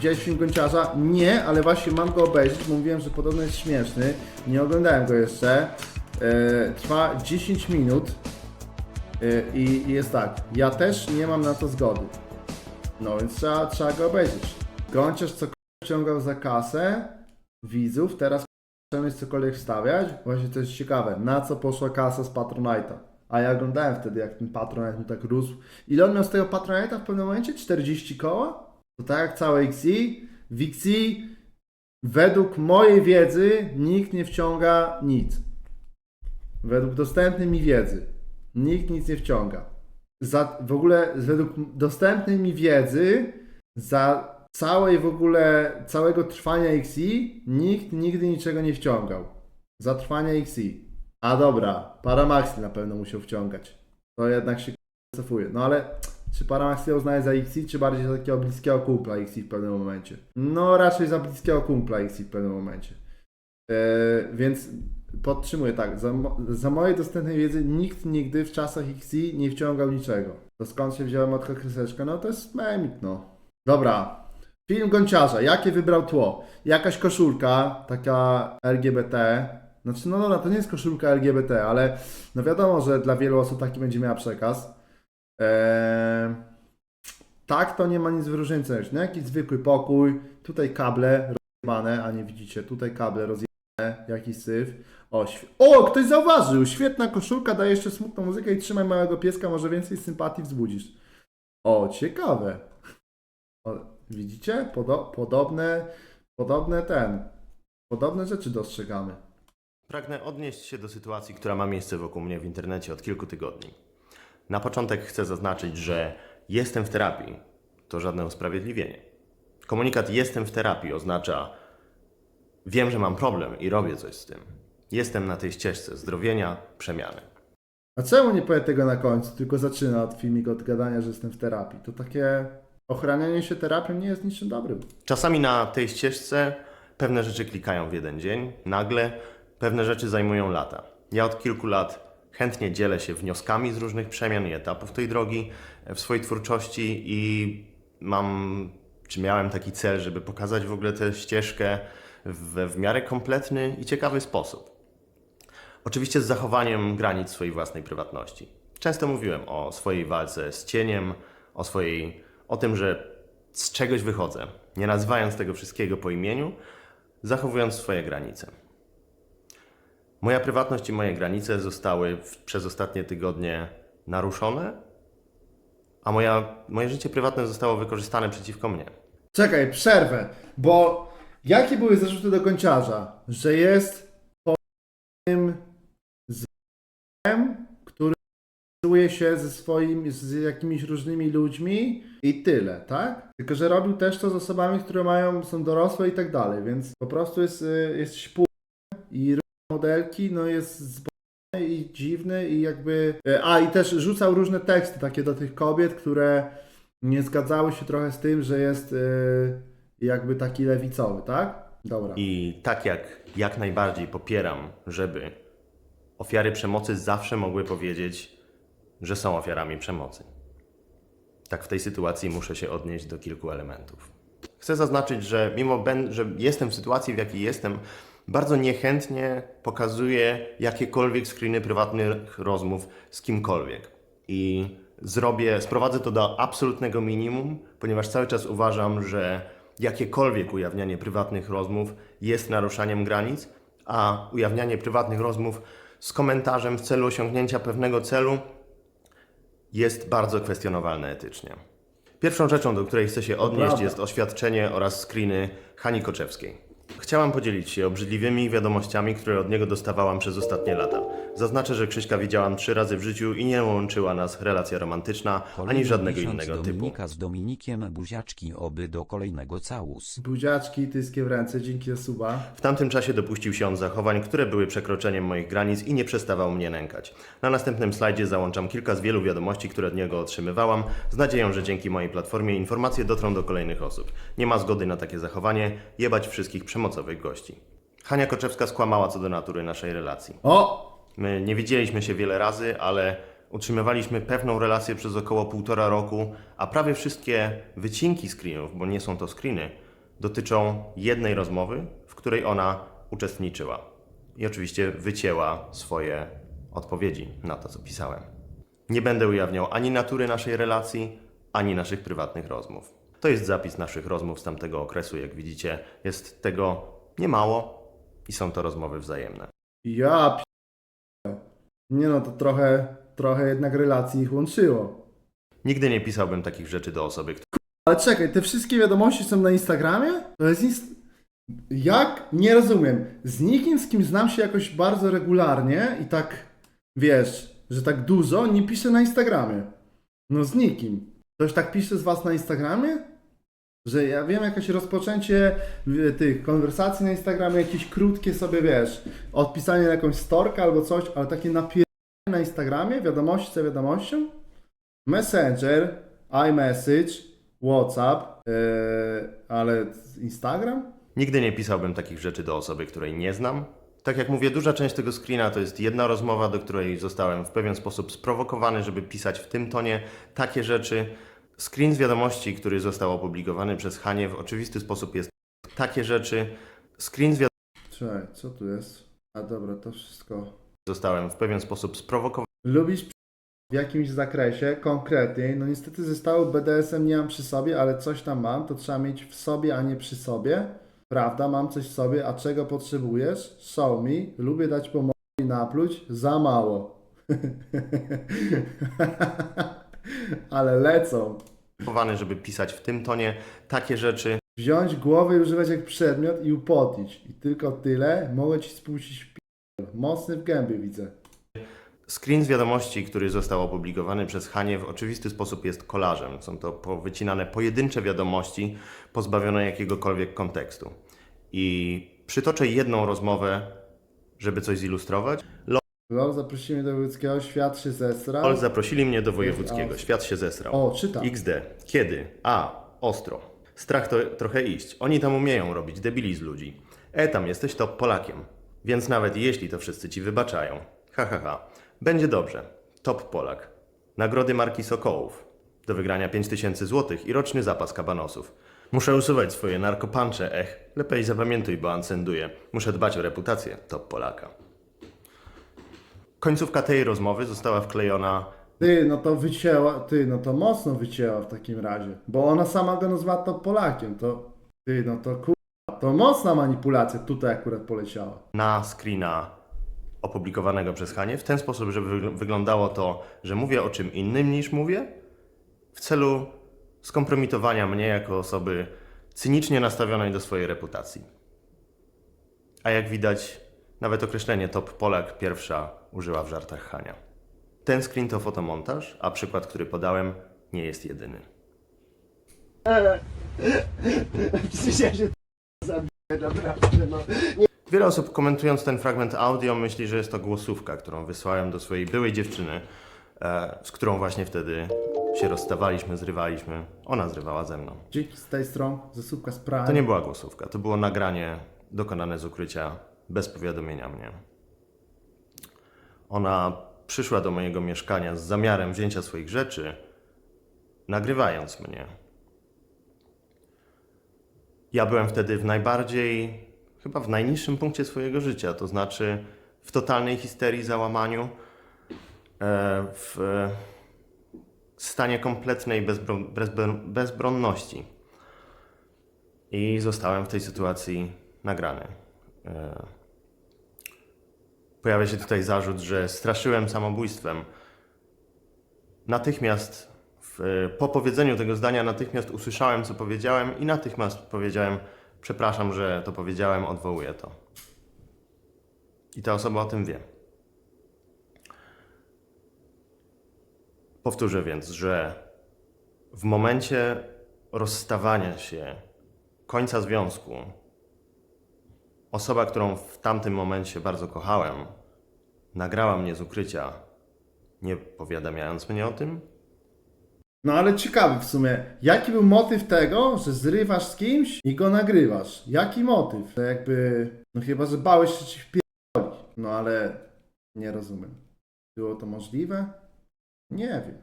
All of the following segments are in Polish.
Widziałeś film Gonciarza? Nie, ale właśnie mam go obejrzeć, mówiłem, że podobno jest śmieszny. Nie oglądałem go jeszcze. E, trwa 10 minut. E, I jest tak, ja też nie mam na to zgody. No więc trzeba, trzeba go obejrzeć. Gonciarz co ciągał za kasę widzów, teraz zamiast cokolwiek wstawiać. Właśnie to jest ciekawe, na co poszła kasa z Patronite'a. A ja oglądałem wtedy, jak ten Patronite mu tak rósł. Ile on miał z tego Patronite'a w pewnym momencie? 40 koła? To tak całe XI, w XI według mojej wiedzy nikt nie wciąga nic. Według dostępnej mi wiedzy nikt nic nie wciąga. Za, w ogóle według dostępnej mi wiedzy za całej w ogóle całego trwania XI nikt nigdy niczego nie wciągał. Za trwania XI. A dobra, Paramaxi na pewno musiał wciągać. To jednak się cofuje. No ale czy Paramaxi uznaje za XI, czy bardziej za takiego bliskiego kumpla XI w pewnym momencie? No raczej za bliskiego kumpla XI w pewnym momencie. Eee, więc podtrzymuję tak, za, za mojej dostępnej wiedzy nikt nigdy w czasach XI nie wciągał niczego. To skąd się wzięła matka kreseczka? No to jest memik, no. Dobra. Film Gonciarza. Jakie wybrał tło? Jakaś koszulka, taka LGBT. Znaczy, no dobra, to nie jest koszulka LGBT, ale no wiadomo, że dla wielu osób taki będzie miała przekaz. Eee, tak, to nie ma nic wyróżniającego. No jakiś zwykły pokój, tutaj kable rozjebane, a nie widzicie, tutaj kable rozjebane, jakiś syf. O, o, ktoś zauważył, świetna koszulka, daje jeszcze smutną muzykę i trzymaj małego pieska, może więcej sympatii wzbudzisz. O, ciekawe. O, widzicie? Podo- podobne, podobne ten, podobne rzeczy dostrzegamy. Pragnę odnieść się do sytuacji, która ma miejsce wokół mnie w internecie od kilku tygodni. Na początek chcę zaznaczyć, że jestem w terapii to żadne usprawiedliwienie. Komunikat jestem w terapii oznacza wiem, że mam problem i robię coś z tym. Jestem na tej ścieżce zdrowienia, przemiany. A czemu nie powie tego na końcu, tylko zaczyna od filmiku, od gadania, że jestem w terapii? To takie ochranianie się terapią nie jest niczym dobrym. Czasami na tej ścieżce pewne rzeczy klikają w jeden dzień, nagle pewne rzeczy zajmują lata. Ja od kilku lat chętnie dzielę się wnioskami z różnych przemian i etapów tej drogi w swojej twórczości i mam, czy miałem taki cel, żeby pokazać w ogóle tę ścieżkę we w miarę kompletny i ciekawy sposób. Oczywiście z zachowaniem granic swojej własnej prywatności. Często mówiłem o swojej walce z cieniem, o swojej, o tym, że z czegoś wychodzę, nie nazywając tego wszystkiego po imieniu, zachowując swoje granice. Moja prywatność i moje granice zostały w, przez ostatnie tygodnie naruszone, a moja, moje życie prywatne zostało wykorzystane przeciwko mnie. Czekaj, przerwę, bo jakie były zarzuty do kończarza? Że jest tym złem, który związuje się ze swoim, z jakimiś różnymi ludźmi i tyle, tak? Tylko, że robił też to z osobami, które mają, są dorosłe i tak dalej, więc po prostu jest, y, jest śpół i modelki, no jest zbojny i dziwny i jakby... y, A, i też rzucał różne teksty takie do tych kobiet, które nie zgadzały się trochę z tym, że jest y, jakby taki lewicowy, tak? Dobra. I tak jak jak najbardziej popieram, żeby ofiary przemocy zawsze mogły powiedzieć, że są ofiarami przemocy. Tak w tej sytuacji muszę się odnieść do kilku elementów. Chcę zaznaczyć, że mimo ben, że jestem w sytuacji, w jakiej jestem, bardzo niechętnie pokazuję jakiekolwiek screeny prywatnych rozmów z kimkolwiek. I zrobię, sprowadzę to do absolutnego minimum, ponieważ cały czas uważam, że jakiekolwiek ujawnianie prywatnych rozmów jest naruszaniem granic, a ujawnianie prywatnych rozmów z komentarzem w celu osiągnięcia pewnego celu jest bardzo kwestionowalne etycznie. Pierwszą rzeczą, do której chcę się odnieść, jest oświadczenie oraz screeny Hani Koczewskiej. Chciałam podzielić się obrzydliwymi wiadomościami, które od niego dostawałam przez ostatnie lata. Zaznaczę, że Krzyśka widziałam trzy razy w życiu i nie łączyła nas relacja romantyczna, ani żadnego innego typu. Dominika z Dominikiem buziaczki oby do kolejnego całus. Buziaczki, tyskie w ręce, dzięki za suba. W tamtym czasie dopuścił się on zachowań, które były przekroczeniem moich granic i nie przestawał mnie nękać. Na następnym slajdzie załączam kilka z wielu wiadomości, które od niego otrzymywałam, z nadzieją, że dzięki mojej platformie informacje dotrą do kolejnych osób. Nie ma zgody na takie zachowanie, jebać wszystkich przemocowych gości. Hania Koczewska skłamała co do natury naszej relacji. O! My nie widzieliśmy się wiele razy, ale utrzymywaliśmy pewną relację przez około półtora roku, a prawie wszystkie wycinki screenów, bo nie są to screeny, dotyczą jednej rozmowy, w której ona uczestniczyła. I oczywiście wycięła swoje odpowiedzi na to, co pisałem. Nie będę ujawniał ani natury naszej relacji, ani naszych prywatnych rozmów. To jest zapis naszych rozmów z tamtego okresu. Jak widzicie, jest tego niemało i są to rozmowy wzajemne. Ja p... Nie no, to trochę, trochę jednak relacji ich łączyło. Nigdy nie pisałbym takich rzeczy do osoby, Ale czekaj, te wszystkie wiadomości są na Instagramie? To jest inst... Jak? Nie rozumiem. Z nikim, z kim znam się jakoś bardzo regularnie i tak, wiesz, że tak dużo, nie piszę na Instagramie. No z nikim. Ktoś tak pisze z was na Instagramie? Że ja wiem, jakieś rozpoczęcie tych konwersacji na Instagramie, jakieś krótkie sobie, wiesz, odpisanie na jakąś storkę albo coś, ale takie napierdolenie na Instagramie, wiadomości za wiadomością? Messenger, iMessage, WhatsApp, yy, ale Instagram? Nigdy nie pisałbym takich rzeczy do osoby, której nie znam. Tak jak mówię, duża część tego screena to jest jedna rozmowa, do której zostałem w pewien sposób sprowokowany, żeby pisać w tym tonie takie rzeczy. Screen z wiadomości, który został opublikowany przez Hanie w oczywisty sposób jest takie rzeczy. Screen z Czekaj, co tu jest? A dobra, to wszystko. zostałem w pewien sposób sprowokowany, Lubisz w jakimś zakresie, konkretniej, no niestety ze BDSM nie mam przy sobie, ale coś tam mam, to trzeba mieć w sobie, a nie przy sobie. Prawda, mam coś w sobie, a czego potrzebujesz? Show me, lubię dać pomoc i napluć, za mało. ale lecą. żeby pisać w tym tonie takie rzeczy. Wziąć głowę i używać jak przedmiot i upotlić. I tylko tyle mogę ci spuścić w p***. Mocny w gębie widzę. Screen z wiadomości, który został opublikowany przez Hanie w oczywisty sposób jest kolażem. Są to powycinane pojedyncze wiadomości pozbawione jakiegokolwiek kontekstu. I przytoczę jedną rozmowę, żeby coś zilustrować. Lol, zaprosimy do Wojewódzkiego, świat się zesrał. LOL zaprosili mnie do wojewódzkiego. Świat się zesrał. O, czytam. XD. Kiedy? A. Ostro. Strach to trochę iść. Oni tam umieją robić debili z ludzi. E, tam jesteś top Polakiem. Więc nawet jeśli to wszyscy ci wybaczają. Ha, ha, ha. Będzie dobrze. Top Polak. Nagrody marki Sokołów. Do wygrania 5000 zł i roczny zapas kabanosów. Muszę usuwać swoje narkopancze, ech. Lepiej zapamiętuj, bo ancenduję. Muszę dbać o reputację top Polaka. Końcówka tej rozmowy została wklejona Ty, no to wycięła, ty, no to mocno wycięła w takim razie. Bo ona sama go nazwała to Polakiem, to, ty, no to kurwa, to mocna manipulacja tutaj akurat poleciała. na screena opublikowanego przez Hanie w ten sposób, żeby wygl- wyglądało to, że mówię o czym innym niż mówię, w celu skompromitowania mnie jako osoby cynicznie nastawionej do swojej reputacji. A jak widać, nawet określenie top Polak pierwsza użyła w żartach Hania. Ten screen to fotomontaż, a przykład, który podałem, nie jest jedyny. Wiele osób komentując ten fragment audio myśli, że jest to głosówka, którą wysłałem do swojej byłej dziewczyny, e, z którą właśnie wtedy się rozstawaliśmy, zrywaliśmy. Ona zrywała ze mną. Dzięki z tej strony, zasłupka z Prime. To nie była głosówka, to było nagranie dokonane z ukrycia bez powiadomienia mnie. Ona przyszła do mojego mieszkania z zamiarem wzięcia swoich rzeczy, nagrywając mnie. Ja byłem wtedy w najbardziej, chyba w najniższym punkcie swojego życia, to znaczy w totalnej histerii, załamaniu, e, w stanie kompletnej bezbro- bezbro- bezbronności. I zostałem w tej sytuacji nagrany. E, Pojawia się tutaj zarzut, że straszyłem samobójstwem. Natychmiast, w, po powiedzeniu tego zdania, natychmiast usłyszałem, co powiedziałem, i natychmiast powiedziałem: Przepraszam, że to powiedziałem, odwołuję to. I ta osoba o tym wie. Powtórzę więc, że w momencie rozstawania się, końca związku, osoba, którą w tamtym momencie bardzo kochałem, nagrała mnie z ukrycia, nie powiadamiając mnie o tym. No ale ciekawy w sumie, jaki był motyw tego, że zrywasz z kimś i go nagrywasz? Jaki motyw? To jakby, no chyba, że bałeś się ci wpierdolić. No ale nie rozumiem. Było to możliwe? Nie wiem.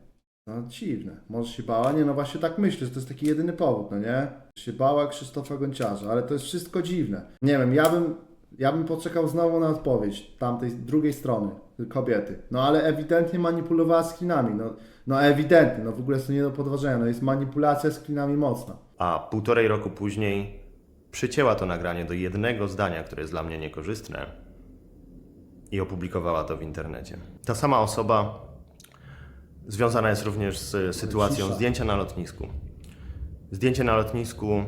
No dziwne. Może się bała? Nie, no właśnie tak myślę, że to jest taki jedyny powód, no nie? Się bała Krzysztofa Gonciarza, ale to jest wszystko dziwne. Nie wiem, ja bym, ja bym poczekał znowu na odpowiedź tamtej drugiej strony, kobiety. No ale ewidentnie manipulowała screenami, no, no ewidentnie, no w ogóle jest to nie do podważenia, no jest manipulacja screenami mocna. A półtorej roku później przycięła to nagranie do jednego zdania, które jest dla mnie niekorzystne i opublikowała to w internecie. Ta sama osoba związana jest również z sytuacją Cisza. zdjęcia na lotnisku. Zdjęcie na lotnisku,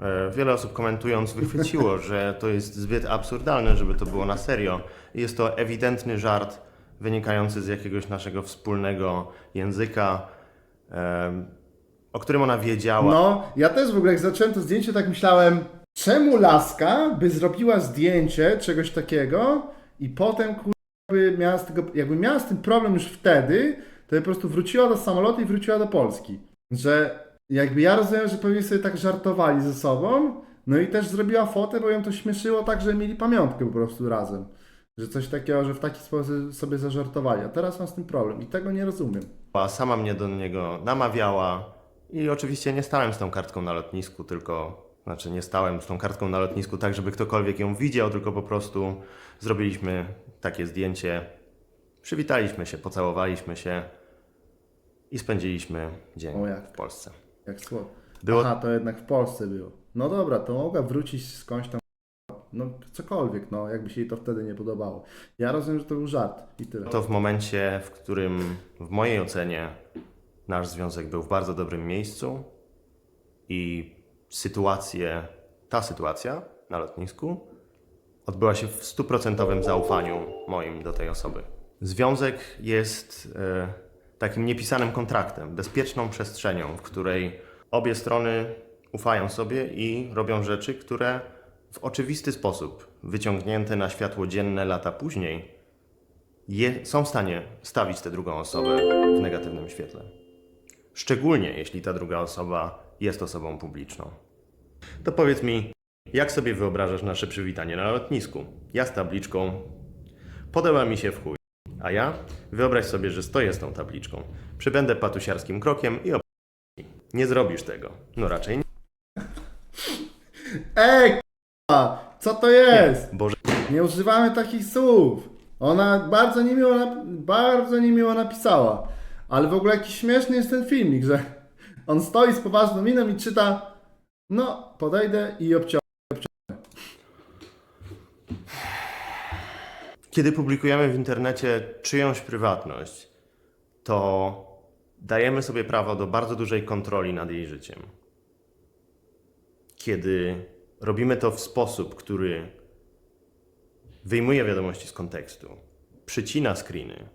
e, wiele osób komentując wychwyciło, że to jest zbyt absurdalne, żeby to było na serio. Jest to ewidentny żart wynikający z jakiegoś naszego wspólnego języka, o którym ona wiedziała. No, ja też w ogóle jak zacząłem to zdjęcie, tak myślałem, czemu laska by zrobiła zdjęcie czegoś takiego i potem jakby miała z tego, jakby miała z tym problem już wtedy, to po prostu wróciła do samolotu i wróciła do Polski. Że jakby ja rozumiem, że pewnie sobie tak żartowali ze sobą, no i też zrobiła fotę, bo ją to śmieszyło tak, że mieli pamiątkę po prostu razem. Że coś takiego, że w taki sposób sobie zażartowali. A teraz mam z tym problem i tego nie rozumiem. sama mnie do niego namawiała i oczywiście nie stałem z tą kartką na lotnisku, tylko znaczy nie stałem z tą kartką na lotnisku tak, żeby ktokolwiek ją widział, tylko po prostu zrobiliśmy takie zdjęcie, przywitaliśmy się, pocałowaliśmy się i spędziliśmy dzień O, jak. w Polsce. Jak słowo. Było- Aha, to jednak w Polsce było. No dobra, to mogła wrócić skądś tam. No cokolwiek, no, jakby się jej to wtedy nie podobało. Ja rozumiem, że to był żart i tyle. To w momencie, w którym w mojej ocenie nasz związek był w bardzo dobrym miejscu i sytuacje, ta sytuacja na lotnisku odbyła się w stuprocentowym zaufaniu moim do tej osoby. Związek jest e, takim niepisanym kontraktem, bezpieczną przestrzenią, w której obie strony ufają sobie i robią rzeczy, które w oczywisty sposób, wyciągnięte na światło dzienne lata później, je, są w stanie stawić tę drugą osobę w negatywnym świetle. Szczególnie jeśli ta druga osoba jest osobą publiczną. To powiedz mi, jak sobie wyobrażasz nasze przywitanie na lotnisku? Ja z tabliczką Podoba mi się w chuj. A ja? Wyobraź sobie, że stoję z tą tabliczką. Przybędę patusiarskim krokiem i op... Nie zrobisz tego. No raczej nie. Ej, k***a, co to jest? Boże, Nie używamy takich słów. Ona bardzo niemiło, nap- bardzo niemiło napisała. Ale w ogóle jakiś śmieszny jest ten filmik, że on stoi z poważną miną i czyta no, podejdę i obciągnę. Kiedy publikujemy w internecie czyjąś prywatność, to dajemy sobie prawo do bardzo dużej kontroli nad jej życiem. Kiedy robimy to w sposób, który wyjmuje wiadomości z kontekstu, przycina screeny,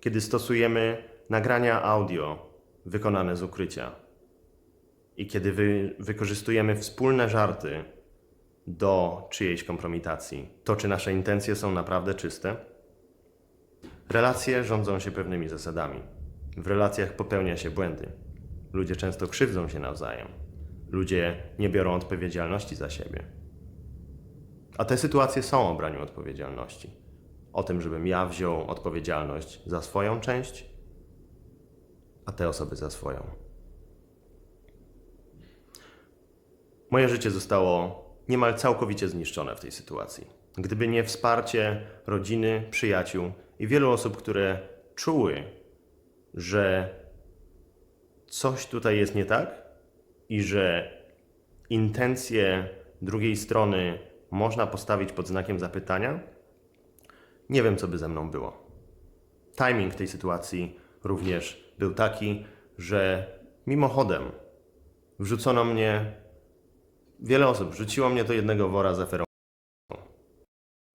kiedy stosujemy nagrania audio wykonane z ukrycia i kiedy wy, wykorzystujemy wspólne żarty do czyjejś kompromitacji, to czy nasze intencje są naprawdę czyste? Relacje rządzą się pewnymi zasadami. W relacjach popełnia się błędy. Ludzie często krzywdzą się nawzajem. Ludzie nie biorą odpowiedzialności za siebie. A te sytuacje są o braniu odpowiedzialności. O tym, żebym ja wziął odpowiedzialność za swoją część, a te osoby za swoją. Moje życie zostało niemal całkowicie zniszczone w tej sytuacji. Gdyby nie wsparcie rodziny, przyjaciół i wielu osób, które czuły, że coś tutaj jest nie tak i że intencje drugiej strony można postawić pod znakiem zapytania, nie wiem, co by ze mną było. Timing tej sytuacji również był taki, że mimochodem wrzucono mnie Wiele osób wrzuciło mnie do jednego wora z aferą.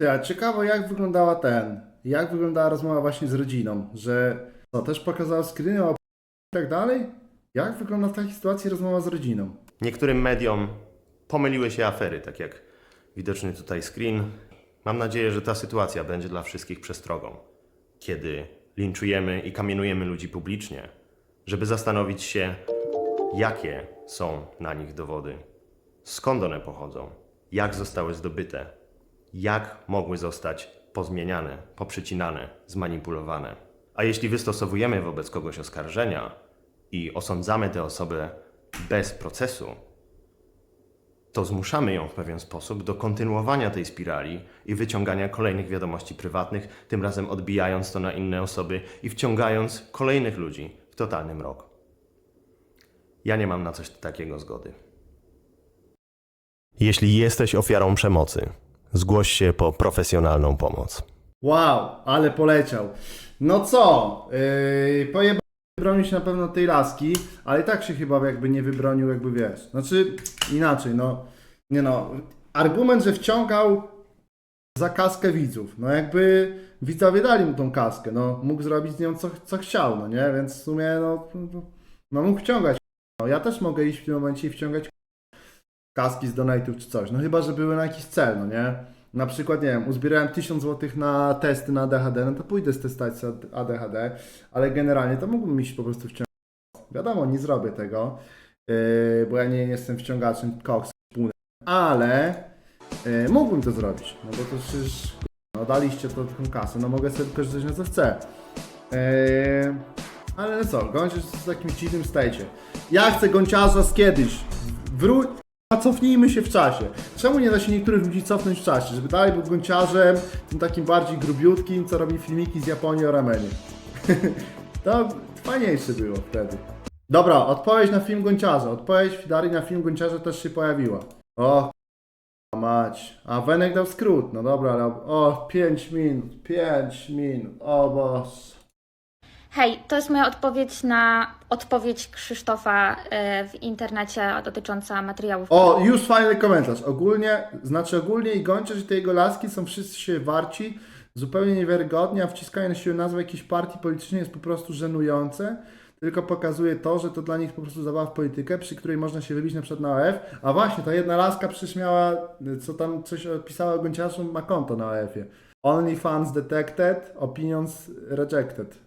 Ja, ciekawo jak wyglądała ten, jak wyglądała rozmowa właśnie z rodziną, że co, też pokazała screeny o i tak dalej? Jak wygląda w takiej sytuacji rozmowa z rodziną? Niektórym mediom pomyliły się afery, tak jak widoczny tutaj screen. Mam nadzieję, że ta sytuacja będzie dla wszystkich przestrogą, kiedy linczujemy i kamienujemy ludzi publicznie, żeby zastanowić się, jakie są na nich dowody, skąd one pochodzą, jak zostały zdobyte, jak mogły zostać pozmieniane, poprzecinane, zmanipulowane. A jeśli wystosowujemy wobec kogoś oskarżenia i osądzamy tę osobę bez procesu, to zmuszamy ją w pewien sposób do kontynuowania tej spirali i wyciągania kolejnych wiadomości prywatnych, tym razem odbijając to na inne osoby i wciągając kolejnych ludzi w totalny mrok. Ja nie mam na coś takiego zgody. Jeśli jesteś ofiarą przemocy, zgłoś się po profesjonalną pomoc. Wow, ale poleciał. No co? Yy, pojeba wybronił się na pewno tej laski, ale i tak się chyba jakby nie wybronił, jakby wiesz. Znaczy, inaczej, no. Nie no. Argument, że wciągał za kaskę widzów. No jakby widzowie dali mu tą kaskę, no. Mógł zrobić z nią co, co chciał, no nie? Więc w sumie, no, no, no mógł wciągać. No, ja też mogę iść w tym momencie i wciągać kaski z donate'ów czy coś. No chyba, że były na jakiś cel, no nie? Na przykład, nie wiem, uzbierałem 1000 zł na testy na ADHD, no to pójdę sobie ADHD, ale generalnie to mógłbym iść po prostu wciągać. Wiadomo, nie zrobię tego, yy, bo ja nie jestem wciągaczem koks, ale yy, mógłbym to zrobić, no bo to przecież no, daliście to tą kasę, no mogę sobie wykorzystać na co chcę. Yy, ale co, gonciarz jest w takim dziwnym stajcie. Ja chcę gonciarza z kiedyś. Wróć. A cofnijmy się w czasie. Czemu nie da się niektórych ludzi cofnąć w czasie? Żeby dalej był gonciarzem, tym takim bardziej grubiutkim, co robi filmiki z Japonii o ramenie. to fajniejsze było wtedy. Dobra, odpowiedź na film gonciarza. Odpowiedź Fidari na film gonciarza też się pojawiła. O, mać. A Wenek dał skrót. No dobra, ale o, 5 minut, 5 minut, o boss. Hej, to jest moja odpowiedź na odpowiedź Krzysztofa e, w internecie dotycząca materiałów. O, już fajny komentarz. Ogólnie, znaczy ogólnie i Gonciarz i te jego laski są wszyscy warci, zupełnie niewiarygodnie, a wciskanie na siłę nazwy jakiejś partii politycznej jest po prostu żenujące. Tylko pokazuje to, że to dla nich po prostu zabawa w politykę, przy której można się wybić na przykład na OF. A właśnie, ta jedna laska przecież miała, co tam coś opisała o Gonciarzu, ma konto na OF-ie. OnlyFans detected, opinions rejected.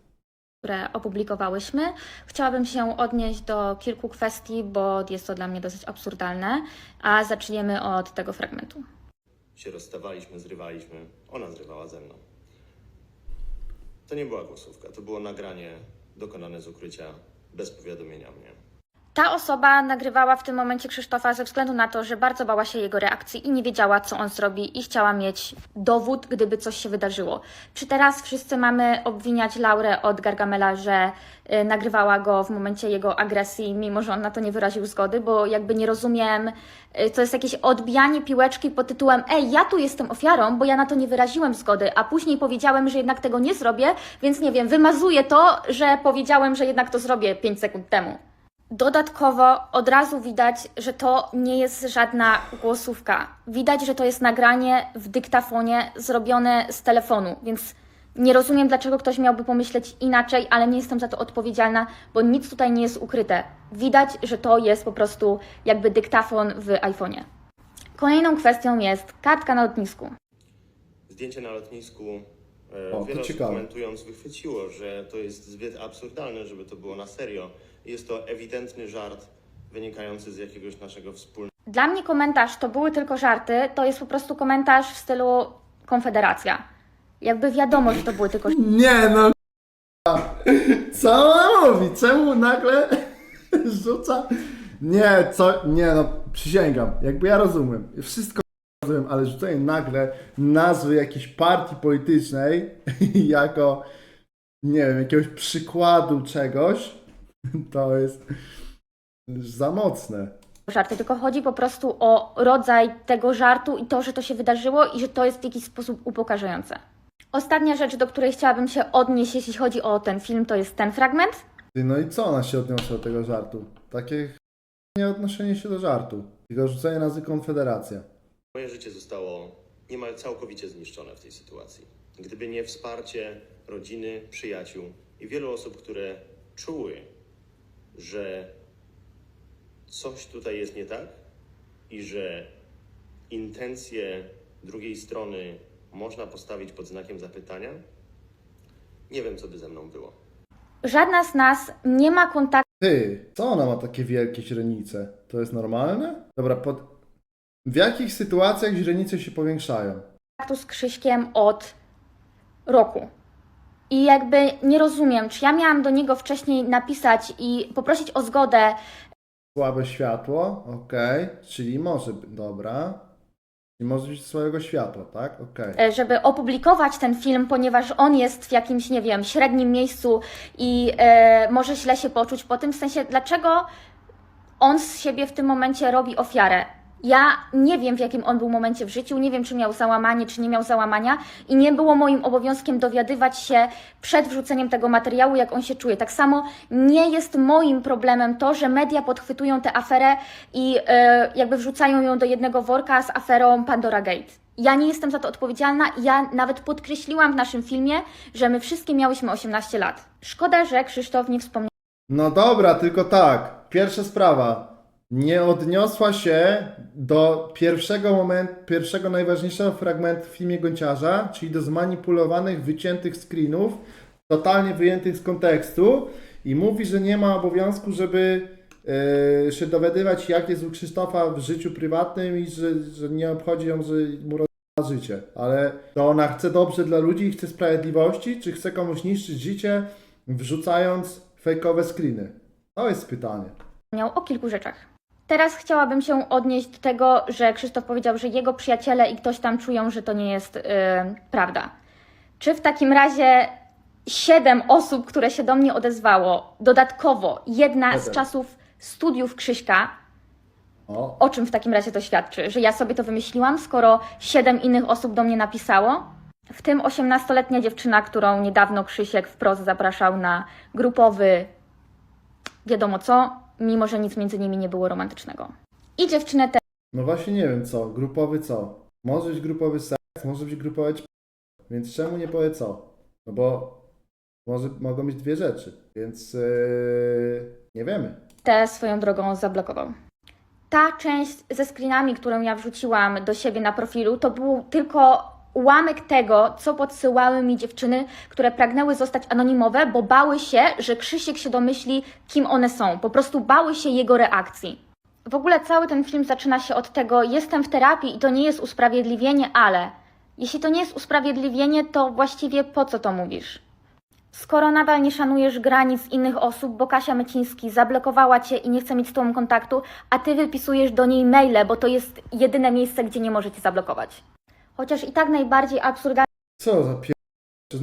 Które opublikowałyśmy. Chciałabym się odnieść do kilku kwestii, bo jest to dla mnie dosyć absurdalne, a zaczniemy od tego fragmentu. Się rozstawaliśmy, zrywaliśmy. Ona zrywała ze mną. To nie była głosówka, to było nagranie dokonane z ukrycia bez powiadomienia mnie. Ta osoba nagrywała w tym momencie Krzysztofa ze względu na to, że bardzo bała się jego reakcji i nie wiedziała, co on zrobi, i chciała mieć dowód, gdyby coś się wydarzyło. Czy teraz wszyscy mamy obwiniać Laurę od Gargamela, że y, nagrywała go w momencie jego agresji, mimo że on na to nie wyraził zgody? Bo jakby nie rozumiem, y, to jest jakieś odbijanie piłeczki pod tytułem: Ej, ja tu jestem ofiarą, bo ja na to nie wyraziłem zgody, a później powiedziałem, że jednak tego nie zrobię, więc nie wiem, wymazuję to, że powiedziałem, że jednak to zrobię 5 sekund temu. Dodatkowo od razu widać, że to nie jest żadna głosówka. Widać, że to jest nagranie w dyktafonie zrobione z telefonu, więc nie rozumiem, dlaczego ktoś miałby pomyśleć inaczej, ale nie jestem za to odpowiedzialna, bo nic tutaj nie jest ukryte. Widać, że to jest po prostu jakby dyktafon w iPhone'ie. Kolejną kwestią jest kartka na lotnisku. Zdjęcie na lotnisku. e, O, to Wiele osób ciekawe. komentując wychwyciło, że to jest zbyt absurdalne, żeby to było na serio. Jest to ewidentny żart wynikający z jakiegoś naszego wspólnego Dla mnie komentarz to były tylko żarty, to jest po prostu komentarz w stylu Konfederacja. Jakby wiadomo, że to były tylko Nie no, co ona mówi? Czemu nagle rzuca? Nie, co? Nie no, przysięgam. Jakby ja rozumiem. Wszystko rozumiem, ale rzucenie nagle nazwy jakiejś partii politycznej jako, nie wiem, jakiegoś przykładu czegoś, to jest za mocne. żarty, tylko chodzi po prostu o rodzaj tego żartu i to, że to się wydarzyło i że to jest w jakiś sposób upokarzające. Ostatnia rzecz, do której chciałabym się odnieść, jeśli chodzi o ten film, to jest ten fragment. Ty, No i co ona się odniosła do tego żartu? Takie nie odnoszenie się do żartu, tylko rzucenie nazwy Konfederacja. Moje życie zostało niemal całkowicie zniszczone w tej sytuacji. Gdyby nie wsparcie rodziny, przyjaciół i wielu osób, które czuły, że coś tutaj jest nie tak i że intencje drugiej strony można postawić pod znakiem zapytania, nie wiem, co by ze mną było. Żadna z nas nie ma kontaktu Ty, co ona ma takie wielkie źrenice? To jest normalne? Dobra, pod... w jakich sytuacjach źrenice się powiększają? z Krzyśkiem od roku. I jakby nie rozumiem, czy ja miałam do niego wcześniej napisać i poprosić o zgodę, Słabe światło, okej. Czyli może być, dobra. I może być słabego światła, tak? Okej. e, żeby opublikować ten film, ponieważ on jest w jakimś, nie wiem, średnim miejscu i e, może źle się poczuć po tym. W sensie, dlaczego on z siebie w tym momencie robi ofiarę? Ja nie wiem, w jakim on był momencie w życiu, nie wiem, czy miał załamanie, czy nie miał załamania, i nie było moim obowiązkiem dowiadywać się przed wrzuceniem tego materiału, jak on się czuje. Tak samo nie jest moim problemem to, że media podchwytują tę aferę i e, jakby wrzucają ją do jednego worka z aferą Pandora Gate. Ja nie jestem za to odpowiedzialna ja nawet podkreśliłam w naszym filmie, że my wszystkie miałyśmy 18 lat. Szkoda, że Krzysztof nie wspomniał No dobra, tylko tak. Pierwsza sprawa. Nie odniosła się do pierwszego momentu, pierwszego najważniejszego fragmentu w filmie Gonciarza, czyli do zmanipulowanych, wyciętych screenów, totalnie wyjętych z kontekstu i mówi, że nie ma obowiązku, żeby yy, się dowiadywać, jak jest u Krzysztofa w życiu prywatnym i że, że nie obchodzi ją, że mu rozwala życie. Ale to ona chce dobrze dla ludzi i chce sprawiedliwości, czy chce komuś niszczyć życie, wrzucając fejkowe screeny? To jest pytanie. o kilku rzeczach. Teraz chciałabym się odnieść do tego, że Krzysztof powiedział, że jego przyjaciele i ktoś tam czują, że to nie jest yy, prawda. Czy w takim razie siedem osób, które się do mnie odezwało, dodatkowo jedna z czasów studiów Krzyśka, O, o czym w takim razie to świadczy? Że ja sobie to wymyśliłam, skoro siedem innych osób do mnie napisało? W tym 18-letnia dziewczyna, którą niedawno Krzysiek wprost zapraszał na grupowy wiadomo co, mimo że nic między nimi nie było romantycznego. I dziewczynę też. no właśnie nie wiem co. Grupowy co? Może być grupowy seks, może być grupowe ćp... Więc czemu nie powie co? No bo może mogą być dwie rzeczy, więc yy, nie wiemy. te swoją drogą zablokował. Ta część ze screenami, którą ja wrzuciłam do siebie na profilu, to był tylko ułamek tego, co podsyłały mi dziewczyny, które pragnęły zostać anonimowe, bo bały się, że Krzysiek się domyśli, kim one są. Po prostu bały się jego reakcji. W ogóle cały ten film zaczyna się od tego, jestem w terapii i to nie jest usprawiedliwienie, ale jeśli to nie jest usprawiedliwienie, to właściwie po co to mówisz? Skoro nadal nie szanujesz granic innych osób, bo Kasia Myciński zablokowała cię i nie chce mieć z tobą kontaktu, a ty wypisujesz do niej maile, bo to jest jedyne miejsce, gdzie nie może cię zablokować. Chociaż i tak najbardziej absurdalne Co za pier...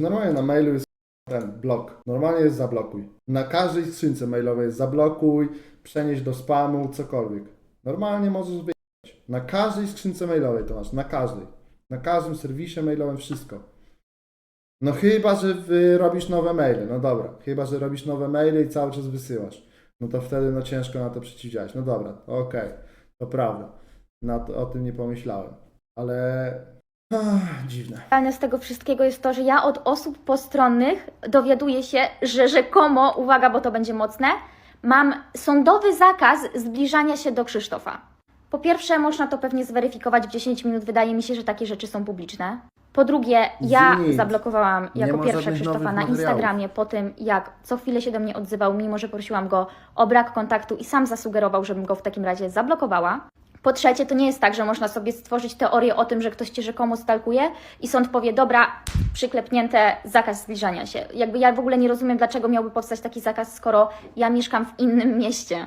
Normalnie na mailu jest ten blok. Normalnie jest zablokuj. Na każdej skrzynce mailowej jest zablokuj, przenieść do spamu, cokolwiek. Normalnie możesz wyjechać. Na każdej skrzynce mailowej to masz, na każdej. Na każdym serwisie mailowym wszystko. No chyba, że wy robisz nowe maile, no dobra. Chyba, że robisz nowe maile i cały czas wysyłasz. No to wtedy no ciężko na to przeciwdziałać. No dobra, okej, to prawda. Na to, o tym nie pomyślałem. Ale... Ach, dziwne. z tego wszystkiego jest to, że ja od osób postronnych dowiaduję się, że rzekomo, uwaga, bo to będzie mocne, mam sądowy zakaz zbliżania się do Krzysztofa. Po pierwsze, można to pewnie zweryfikować w 10 minut. Wydaje mi się, że takie rzeczy są publiczne. Po drugie, ja Znicz. zablokowałam Nie jako ma pierwsza żadnych Krzysztofa nowych na materiałów. Instagramie po tym, jak co chwilę się do mnie odzywał, mimo że prosiłam go o brak kontaktu i sam zasugerował, żebym go w takim razie zablokowała. Po trzecie, to nie jest tak, że można sobie stworzyć teorię o tym, że ktoś cię rzekomo stalkuje i sąd powie, dobra, przyklepnięte, zakaz zbliżania się. Jakby ja w ogóle nie rozumiem, dlaczego miałby powstać taki zakaz, skoro ja mieszkam w innym mieście.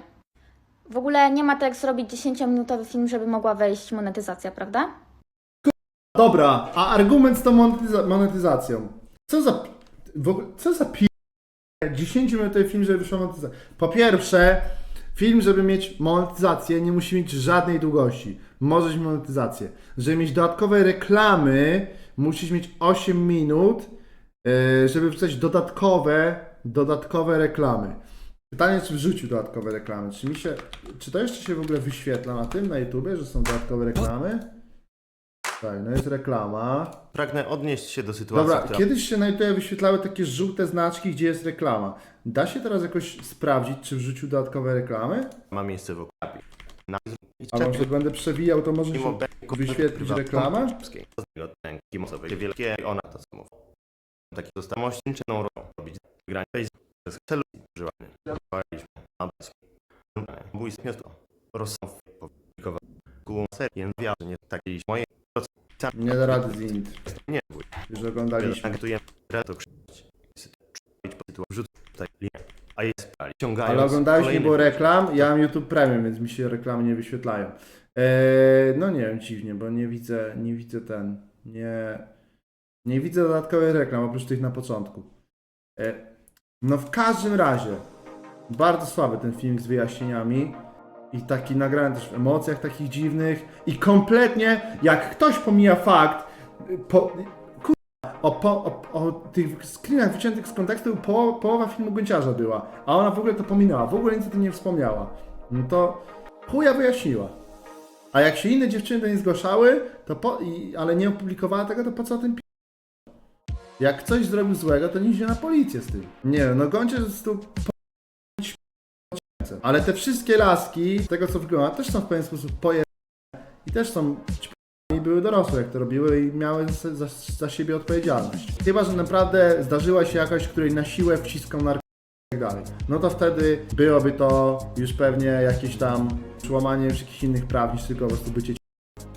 W ogóle nie ma to jak zrobić 10-minutowy film, żeby mogła wejść monetyzacja, prawda? Dobra, a argument z tą monetyza- monetyzacją. Co za. W ogóle, co za pi. 10 minutowy film, żeby wyszła monetyzacja. Po pierwsze, film, żeby mieć monetyzację, nie musi mieć żadnej długości. Możesz mieć monetyzację. Żeby mieć dodatkowe reklamy, musisz mieć 8 minut, yy, żeby wrzucać dodatkowe, dodatkowe reklamy. Pytanie, czy wrzucił dodatkowe reklamy? Czy mi się. Czy to jeszcze się w ogóle wyświetla na tym, na YouTubie, że są dodatkowe reklamy? Tak, no jest reklama. Pragnę odnieść się do sytuacji, Dobra, która kiedyś się na YouTube wyświetlały takie żółte znaczki, gdzie jest reklama. Da się teraz jakoś sprawdzić, czy wrzucił dodatkowe reklamy? ma miejsce w okapie. Na A może będę przewijał, to może się wyświetlić reklamę? Wielkie ona to samo. Takie zostałości czynną robić granie bez celu Abelski. Bój miasto. Rozsąd publikował. Kułą serię wiary, nie takie moje Nie da rady z int. nie bój. Już oglądaliśmy. Aktujemy reto krzyczeć. sytuacji. Wrzucę tutaj link, a jest. Ciągając Ale oglądałeś, nie było reklam, ja mam YouTube Premium, więc mi się reklamy nie wyświetlają. Eee, no nie wiem, dziwnie, bo nie widzę, nie widzę ten, nie, nie widzę dodatkowych reklam, oprócz tych na początku. Eee, no w każdym razie, bardzo słaby ten film z wyjaśnieniami i taki nagrany też w emocjach takich dziwnych i kompletnie, jak ktoś pomija fakt, po, o, po, o, o tych screenach wyciętych z kontekstu po, połowa filmu Gąciarza była, a ona w ogóle to pominęła, w ogóle nic o tym nie wspomniała. No to chuja wyjaśniła. A jak się inne dziewczyny do niej zgłaszały, to po, i, ale nie opublikowała tego, to po co o tym pi... Jak coś zrobił złego, to nie idzie na policję z tym. Nie no Gąciarz jest tu. Ale te wszystkie laski, z tego co wygląda, też są w pewien sposób poje... i też są i były dorosłe, jak to robiły i miały za, za, za siebie odpowiedzialność. Chyba, że naprawdę zdarzyła się jakaś, której na siłę wciskał narkotyki i tak dalej. No to wtedy byłoby to już pewnie jakieś tam przełamanie już jakichś innych praw niż tylko po prostu bycie